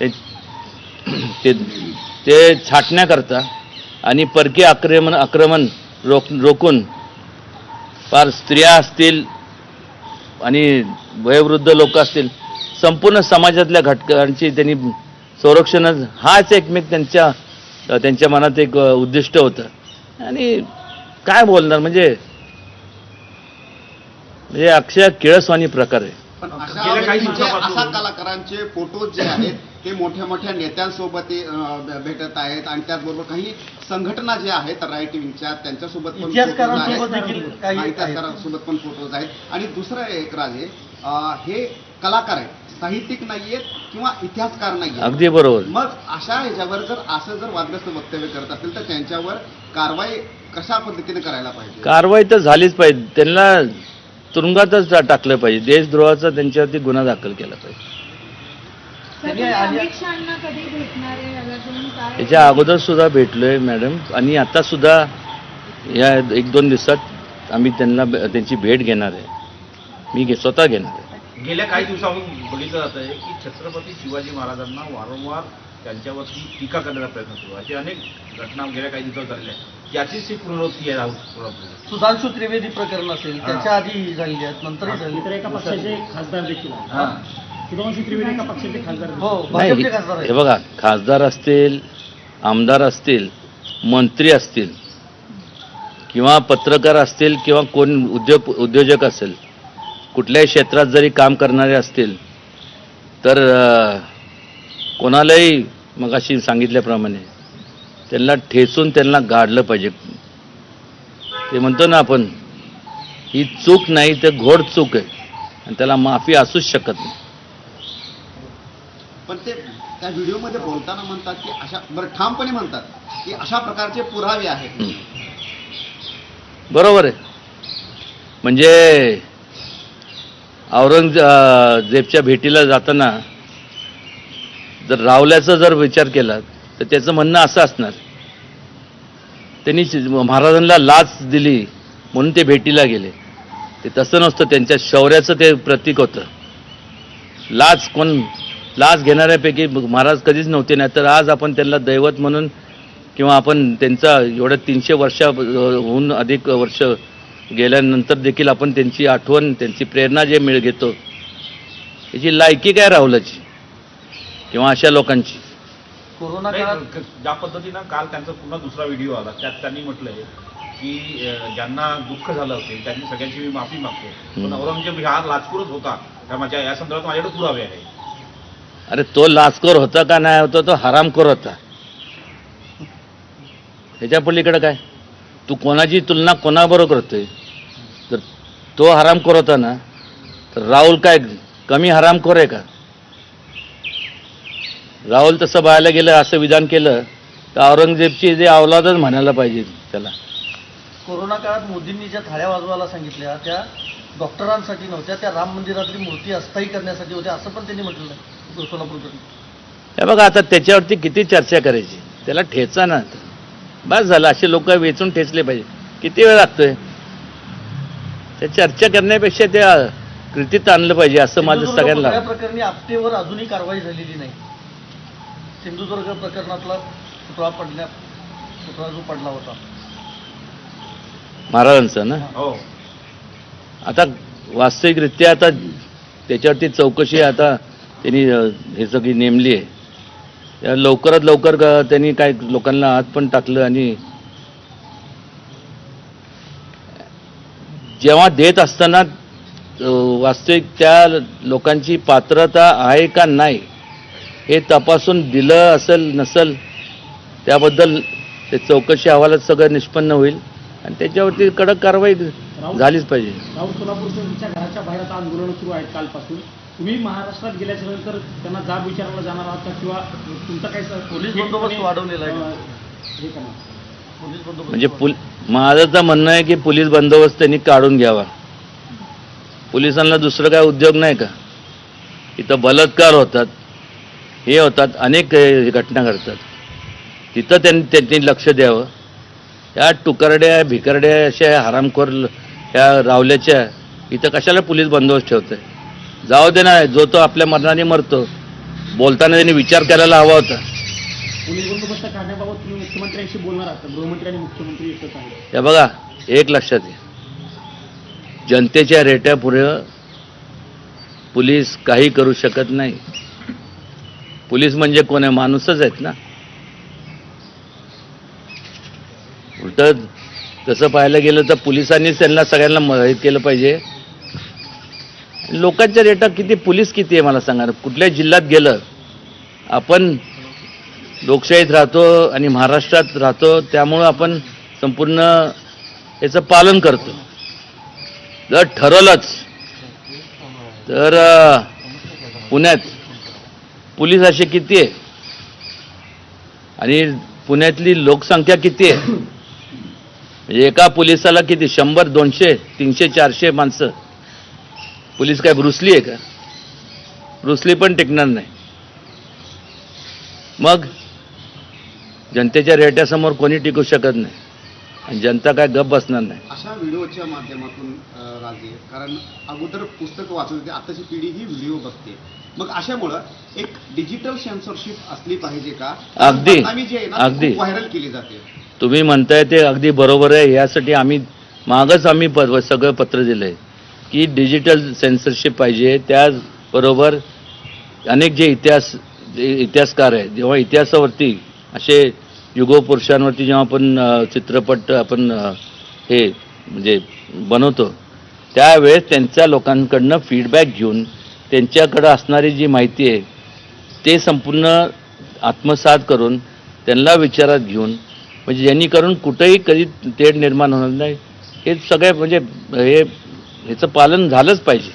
ते ते ते छाटण्याकरता आणि परकीय आक्रमण आक्रमण रोख रोखून फार स्त्रिया असतील आणि वयोवृद्ध लोक असतील संपूर्ण समाजातल्या घटकांची त्यांनी संरक्षण हाच एकमेक त्यांच्या त्यांच्या मनात एक उद्दिष्ट होतं. आणि काय बोलणार म्हणजे म्हणजे अक्षय किळसवाणी प्रकार आहे. पण अशा म्हणजे अशा कलाकारांचे फोटो जे आहेत ते मोठ्या मोठ्या नेत्यांसोबत अं, भेटत आहेत आणि त्याचबरोबर काही संघटना ज्या आहेत राईट विंगच्या त्यांच्यासोबत पण इतिहासकारांसोबत photos आहेत. देखील काही आहेत. इतिहासकारांसोबत पण फोटोज आहेत. आणि दुसरं एक राजे अं, हे कलाकार आहेत. साहित्यिक नाहीयेत किंवा इतिहासकार नाहीयेत. अगदी बरोबर. मग अशा ह्याच्यावर जर असं जर वादग्रस्त वक्तव्य करत असेल तर त्यांच्यावर कारवाई कशा पद्धतीने करायला पाहिजे? कारवाई तर झालीच पाहिजे. त्यांना तुरुंगातच टाकलं पाहिजे. देशद्रोहाचा त्यांच्यावरती गुन्हा दाखल केला पाहिजे. याच्या अगोदर सुद्धा भेटलोय मॅडम. आणि आता सुद्धा या एक दोन दिवसात आम्ही त्यांना त्यांची भेट घेणार आहे. मी घे स्वतः घेणार आहे. गेल्या काही दिवसापासून बघितलं जात आहे की छत्रपती शिवाजी महाराजांना वारंवार त्यांच्यावरती टीका करण्याचा प्रयत्न सुरू आहे. अशी अनेक घटना गेल्या काही दिवसात झालेल्या आहेत. याचीच ही पुनरावृत्ती आहे राहुल पुनरावृत्ती सुधांशू त्रिवेदी प्रकरण असेल. त्याच्या आधी झालेली आहेत नंतरही झाली इतर एका पक्षाचे खासदार देखील आहेत. हां सुधांशू त्रिवेदी एका पक्षाचे खासदार हो देखील. नाही भाजपचे खासदार हे आहेत बघा खासदार असतील आमदार असतील मंत्री असतील किंवा पत्रकार असतील किंवा कोण उद्योग उद्योजक असेल कुठल्याही क्षेत्रात जरी काम करणारे असतील तर अं, कोणालाही मग अशी सांगितल्याप्रमाणे त्यांना ठेचून त्यांना गाडलं पाहिजे. ते म्हणतो ना आपण ही चूक नाही तर घोड चूक आहे. आणि त्याला माफी असूच शकत नाही. पण ते त्या व्हिडिओमध्ये बोलताना म्हणतात की अशा बरं ठामपणे म्हणतात की अशा प्रकारचे पुरावे आहेत. बरोबर आहे. म्हणजे औरंगजेबच्या भेटीला जाताना जर रावल्याचा जर विचार केला तर त्याचं म्हणणं असं असणार. त्यांनी महाराजांना लाच दिली म्हणून ते भेटीला गेले. ते तसं नसतं त्यांच्या शौर्याचं ते प्रतीक होतं. लाच कोण लाच घेणाऱ्यापैकी महाराज कधीच नव्हते नाही तर आज आपण त्यांना दैवत म्हणून किंवा आपण त्यांचा एवढ्या तीनशे वर्षाहून अधिक वर्ष गेल्यानंतर देखील आपण त्यांची आठवण त्यांची प्रेरणा जे मिळ घेतो याची लायकी काय राहुलाची? किंवा अशा लोकांची? कोरोना नाही, काळात ज्या पद्धतीनं काल त्यांचा पुन्हा दुसरा व्हिडिओ आला त्यात त्यांनी म्हटलंय की ज्यांना दुःख झालं असेल त्यांनी सगळ्यांची मी माफी मागतो. पण. औरंगजेब हा लाचखोरच होता. त्या माझ्या या संदर्भात माझ्याकडे पुरावे आहे अरे तो लाचखोर होता का नाही होता तो हरामखोर होता. ह्याच्या पलीकडे काय? तू कोणाची तुलना कोणाबरोबर करतोय तर तो हरामखोर होता ना तर राहुल काय कमी हरामखोर आहे का? राहुल तसं पाहायला गेलं असं विधान केलं तर औरंगजेबची जे अवलादच म्हणायला पाहिजे त्याला. कोरोना काळात मोदींनी ज्या थाळ्या वाजवायला सांगितल्या त्या डॉक्टरांसाठी नव्हत्या त्या राम मंदिरातली मूर्ती अस्थायी करण्यासाठी होत्या असं पण त्यांनी म्हटलं सोलापूरकडून हे बघा आता त्याच्यावरती किती चर्चा करायची? त्याला ठेचा ना बस झालं असे लोक वेचून ठेचले पाहिजे. किती वेळ लागतोय? ते चर्चा करण्यापेक्षा ते अं, कृतीत आणलं पाहिजे असं माझं सगळ्यांना प्रकरणी आपटेवर अजूनही कारवाई झालेली नाही. सिंधुदुर्ग प्रकरणातला पुतळा पडल्या पुतळा जो पडला होता. महाराजांचं ना? हो. आता वास्तविकरित्या आता त्याच्यावरती चौकशी आता त्यांनी हे सगळी नेमली आहे. या लवकरात लवकर त्यांनी काय लोकांना आत पण टाकलं आणि जेव्हा देत असताना अं, वास्तविक त्या लोकांची पात्रता आहे का नाही हे तपासून दिलं असेल नसेल त्याबद्दल ते चौकशी अहवालात सगळं निष्पन्न होईल आणि त्याच्यावरती कडक कारवाई झालीच पाहिजे. राहुल सोलापूर तुमच्या घराच्या बाहेर आता आंदोलन सुरू आहेत कालपासून. तुम्ही महाराष्ट्रात गेल्याच्यानंतर त्यांना जाब विचारायला जाणार आहात का? किंवा तुमचा काही पोलीस बंदोबस्त वाढवलेला आहे. म्हणजे पुल माझं तर म्हणणं आहे की पोलीस बंदोबस्त त्यांनी काढून घ्यावा. पोलिसांना दुसरं काय उद्योग नाही का? इथं बलात्कार होतात. हे होतात अनेक घटना घडतात. तिथं त्यांनी त्यांनी लक्ष द्यावं. या टुकारड्या भिकारड्या अशा हरामखोर ह्या रावल्याच्या इथं कशाला पोलीस बंदोबस्त ठेवतंय? जाऊ दे ना जो तो आपल्या मरणाने मरतो. बोलताना त्यांनी विचार करायला हवा होता. मुख्यमंत्र्यांशी बोलणार मुख्यमंत्री हे बघा एक लक्षात घ्या. जनतेच्या रेट्यापुढे पोलीस काही करू शकत नाही. पोलीस म्हणजे कोण आहे? माणूसच आहेत ना. उलट तसं पाहायला गेलं तर पोलिसांनीच त्यांना सगळ्यांना मदत केलं पाहिजे. लोकांच्या रेटा किती? पोलीस किती आहे मला सांगा कुठल्या जिल्ह्यात गेलं आपण लोकशाहीत राहतो आणि महाराष्ट्रात राहतो त्यामुळं आपण संपूर्ण याचं पालन करतो. जर ठरवलंच तर पुण्यात पोलीस असे किती आहे आणि पुण्यातली लोकसंख्या किती आहे म्हणजे एका पोलिसाला किती? शंभर दोनशे तीनशे चारशे माणसं. पोलीस काय ब्रुसली आहे का? ब्रुसली पण टिकणार नाही. मग जनतेच्या रेट्यासमोर कोणी टिकू शकत नाही. जनता काय गप बसणार नाही अशा व्हिडिओच्या माध्यमातून राजे कारण अगोदर पुस्तक वाचत होते आताची पिढी ही व्हिडिओ बघते मग अशामुळं एक डिजिटल सेन्सरशिप असली पाहिजे का अगदी. अगदी. व्हायरल केली जाते तुम्ही म्हणताय ते अगदी बरोबर आहे यासाठी आम्ही मागच आम्ही सगळं पत्र दिलं आहे की डिजिटल सेन्सरशिप पाहिजे त्याचबरोबर अनेक जे इतिहास जे इतिहासकार आहेत जेव्हा इतिहासावरती असे युगोपुरुषांवरती जेव्हा आपण चित्रपट आपण हे म्हणजे बनवतो त्यावेळेस त्यांच्या लोकांकडनं फीडबॅक घेऊन त्यांच्याकडं असणारी जी माहिती आहे ते संपूर्ण आत्मसात करून त्यांना विचारात घेऊन म्हणजे जेणेकरून कुठेही कधी तेढ निर्माण होणार नाही. हे सगळे म्हणजे हे ह्याचं पालन झालंच पाहिजे.